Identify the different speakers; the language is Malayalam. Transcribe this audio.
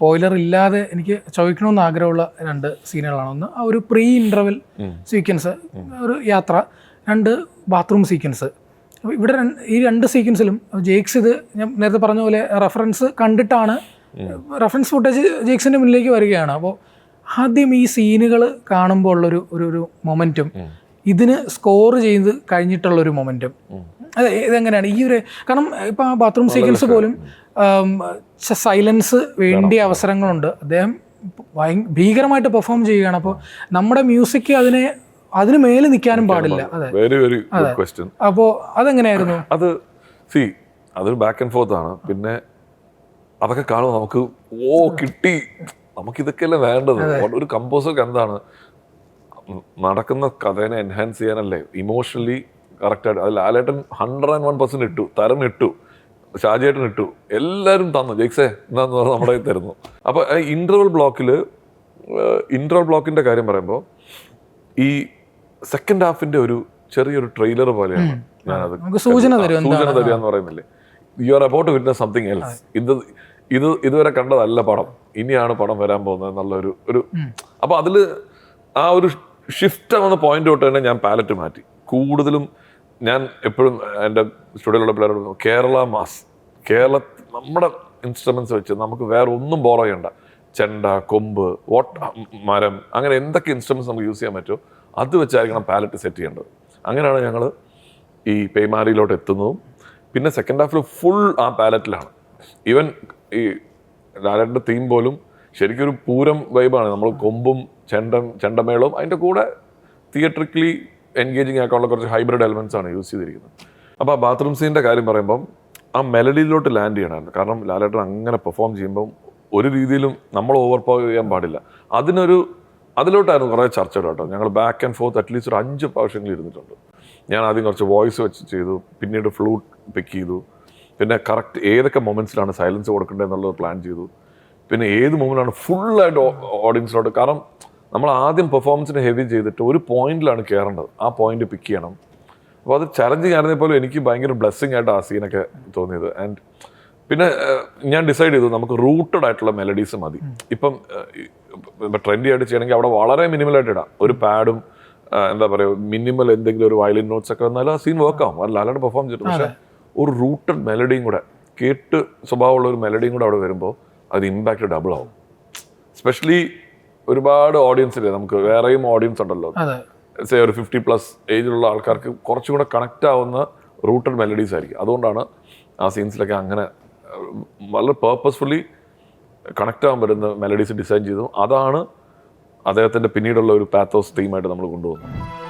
Speaker 1: സ്പോയിലർ ഇല്ലാതെ എനിക്ക് ചോദിക്കണമെന്ന് ആഗ്രഹമുള്ള രണ്ട് സീനുകളാണ് ഒന്ന് ആ ഒരു പ്രീ ഇന്റർവെൽ സീക്വൻസ് ഒരു യാത്ര രണ്ട് ബാത്റൂം സീക്വൻസ് അപ്പോൾ ഇവിടെ ഈ രണ്ട് സീക്വൻസിലും ജേക്സ് ഇത് ഞാൻ നേരത്തെ പറഞ്ഞ പോലെ റെഫറൻസ് കണ്ടിട്ടാണ് റെഫറൻസ് ഫുട്ടേജ് ജേക്സിന്റെ മുന്നിലേക്ക് വരികയാണ്. അപ്പോൾ ആദ്യം ഈ സീനുകൾ കാണുമ്പോൾ ഉള്ളൊരു ഒരു ഒരു മൊമെന്റും ഇതിന് സ്കോർ ചെയ്ത് കഴിഞ്ഞിട്ടുള്ളൊരു മൊമെന്റും അതെ ഇതെങ്ങനെയാണ്? ഈ ഒരു കാരണം ഇപ്പം ആ ബാത്റൂം സീക്വൻസ് പോലും സൈലൻസ് വേണ്ടിയ അവസരങ്ങളുണ്ട്. അദ്ദേഹം ഭീകരമായിട്ട് പെർഫോം ചെയ്യുകയാണ്. അപ്പോൾ നമ്മുടെ മ്യൂസിക് അതിനെ അതിന് മേലെ നിൽക്കാനും പാടില്ല. അതെ. അപ്പോൾ അതെങ്ങനെയായിരുന്നു?
Speaker 2: അത് സി അതൊരു ബാക്ക് ആൻഡ് ഫോർത്ത് ആണ്. പിന്നെ അതൊക്കെ കാണുമ്പോൾ നമുക്ക് ഓ കിട്ടി. നമുക്ക് ഇതൊക്കെയല്ലേ വേണ്ടത് ഒരു കമ്പോസർക്ക് എന്താണ് നടക്കുന്ന കഥേനെ എൻഹാൻസ് ചെയ്യാനല്ലേ? ഇമോഷണലി കറക്റ്റായിട്ട് അത് ലാലേട്ടൻ ഹൺഡ്രഡ് ആൻഡ് വൺ പെർസെന്റ് ഇട്ടു തരം ഇട്ടു ഷാജിയേട്ടൻ ഇട്ടു എല്ലാവരും തന്നു. ജെയ്ക്സേ എന്താന്ന് പറഞ്ഞാൽ നമ്മുടെ തരുന്നു. അപ്പോൾ ഇന്റർവൽ ബ്ലോക്കിൽ ഇന്റർവൽ ബ്ലോക്കിന്റെ കാര്യം പറയുമ്പോൾ ഈ സെക്കൻഡ് ഹാഫിന്റെ ഒരു ചെറിയൊരു ട്രെയിലർ പോലെയാണ് ഞാനത്
Speaker 1: സൂചന
Speaker 2: സൂചന തരിക എന്ന് പറയുന്നില്ലേ? You are about witness something else ഇത് ഇത് ഇതുവരെ കണ്ടതല്ല പടം. ഇനിയാണ് പടം വരാൻ പോകുന്നത് എന്നുള്ള ഒരു അപ്പോൾ അതിൽ അതിൽ ആ ഒരു ഷിഫ്റ്റ് ആവുന്ന പോയിന്റ് തൊട്ട് തന്നെ ഞാൻ പാലറ്റ് മാറ്റി. കൂടുതലും ഞാൻ എപ്പോഴും എന്റെ സ്റ്റുഡിയോയിലുള്ള പിള്ളേരോട് കേരള മാസ് കേരള നമ്മുടെ ഇൻസ്ട്രുമെൻസ് വെച്ച് നമുക്ക് വേറെ ഒന്നും ബോറോ ചെയ്യണ്ട. ചെണ്ട കൊമ്പ് ഓട്ട മരം അങ്ങനെ എന്തൊക്കെ ഇൻസ്ട്രുമെൻസ് നമുക്ക് യൂസ് ചെയ്യാൻ പറ്റുമോ അത് വെച്ചായിരിക്കണം പാലറ്റ് സെറ്റ് ചെയ്യേണ്ടത്. അങ്ങനെയാണ് ഞങ്ങൾ ഈ പേമാരിയിലോട്ട് എത്തുന്നതും. പിന്നെ സെക്കൻഡ് ഹാഫിൽ ഫുൾ ആ പാലറ്റിലാണ് ഈവൻ ഈ ലാലേട്ടന്റെ തീം പോലും ശരിക്കും ഒരു പൂരം വൈബാണ് നമ്മൾ കൊമ്പും ചെണ്ടം ചെണ്ടമേളവും അതിന്റെ കൂടെ തിയേറ്ററിക്കലി എൻഗേജിങ് ആക്കാനുള്ള കുറച്ച് ഹൈബ്രിഡ് എലമെന്റ്സ് ആണ് യൂസ് ചെയ്തിരിക്കുന്നത്. അപ്പോൾ ആ ബാത്റൂം സീന്റെ കാര്യം പറയുമ്പം ആ മെലഡിയിലോട്ട് ലാൻഡ് ചെയ്യണമായിരുന്നു. കാരണം ലാലേട്ടൻ അങ്ങനെ പെർഫോം ചെയ്യുമ്പം ഒരു രീതിയിലും നമ്മൾ ഓവർ പവർ ചെയ്യാൻ പാടില്ല. അതിനൊരു അതിലോട്ടായിരുന്നു കുറേ ചർച്ചകൾ കേട്ടോ. ഞങ്ങൾ ബാക്ക് ആൻഡ് ഫോർത്ത് അറ്റ്ലീസ്റ്റ് ഒരു അഞ്ച് പ്രാവശ്യങ്ങളിൽ ഇരുന്നിട്ടുണ്ട്. ഞാൻ ആദ്യം കുറച്ച് വോയിസ് വെച്ച് ചെയ്തു. പിന്നീട് ഫ്ലൂട്ട് പിക്ക് ചെയ്തു. പിന്നെ കറക്റ്റ് ഏതൊക്കെ മൊമെൻസിലാണ് സൈലൻസ് കൊടുക്കേണ്ടത് എന്നുള്ളത് പ്ലാൻ ചെയ്തു. പിന്നെ ഏത് മൊമെന്റാണ് ഫുള്ളായിട്ട് ഓഡിയൻസിലോട്ട് കാരണം നമ്മൾ ആദ്യം പെർഫോമൻസിന് ഹെവി ചെയ്തിട്ട് ഒരു പോയിന്റിലാണ് കയറേണ്ടത് ആ പോയിന്റ് പിക്ക് ചെയ്യണം. അപ്പോൾ അത് ചലഞ്ച് ആയിരുന്നേ പോലും എനിക്ക് ഭയങ്കര ബ്ലെസ്സിങ് ആയിട്ട് ആ സീനൊക്കെ തോന്നിയത്. ആൻഡ് പിന്നെ ഞാൻ ഡിസൈഡ് ചെയ്തു നമുക്ക് റൂട്ടഡ് ആയിട്ടുള്ള മെലഡീസ് മതി. ഇപ്പം ഇപ്പം ട്രെൻഡി ആയിട്ട് ചെയ്യണമെങ്കിൽ അവിടെ വളരെ മിനിമലായിട്ട് ഇടാം. ഒരു പാഡും എന്താ പറയുക മിനിമൽ എന്തെങ്കിലും ഒരു വയലിൻ നോട്ട്സ് ഒക്കെ വന്നാലും ആ സീൻ വർക്ക് ആവും. അല്ല അല്ലാണ്ട് പെർഫോം ചെയ്തിട്ട് പക്ഷേ ഒരു റൂട്ടഡ് മെലഡിയും കൂടെ കേട്ട് സ്വഭാവമുള്ള ഒരു മെലഡിയും കൂടെ അവിടെ വരുമ്പോൾ അത് ഇമ്പാക്റ്റ് ഡബിൾ ആവും. സ്പെഷ്യലി ഒരുപാട് ഓഡിയൻസ് ഇല്ലേ? നമുക്ക് വേറെയും ഓഡിയൻസ് ഉണ്ടല്ലോ. സേ ഒരു ഫിഫ്റ്റി പ്ലസ് ഏജിലുള്ള ആൾക്കാർക്ക് കുറച്ചും കൂടെ കണക്റ്റ് ആവുന്ന റൂട്ടഡ് മെലഡീസ് ആയിരിക്കും. അതുകൊണ്ടാണ് ആ സീൻസിലൊക്കെ അങ്ങനെ വളരെ പേർപ്പസ്ഫുള്ളി കണക്റ്റ് ആവാൻ പറ്റുന്ന മെലഡീസ് ഡിസൈൻ ചെയ്തു. അതാണ് അദ്ദേഹത്തിന്റെ പിന്നീടുള്ള ഒരു പാത്തോസ് തീമായിട്ട് നമ്മൾ കൊണ്ടുപോകുന്നത്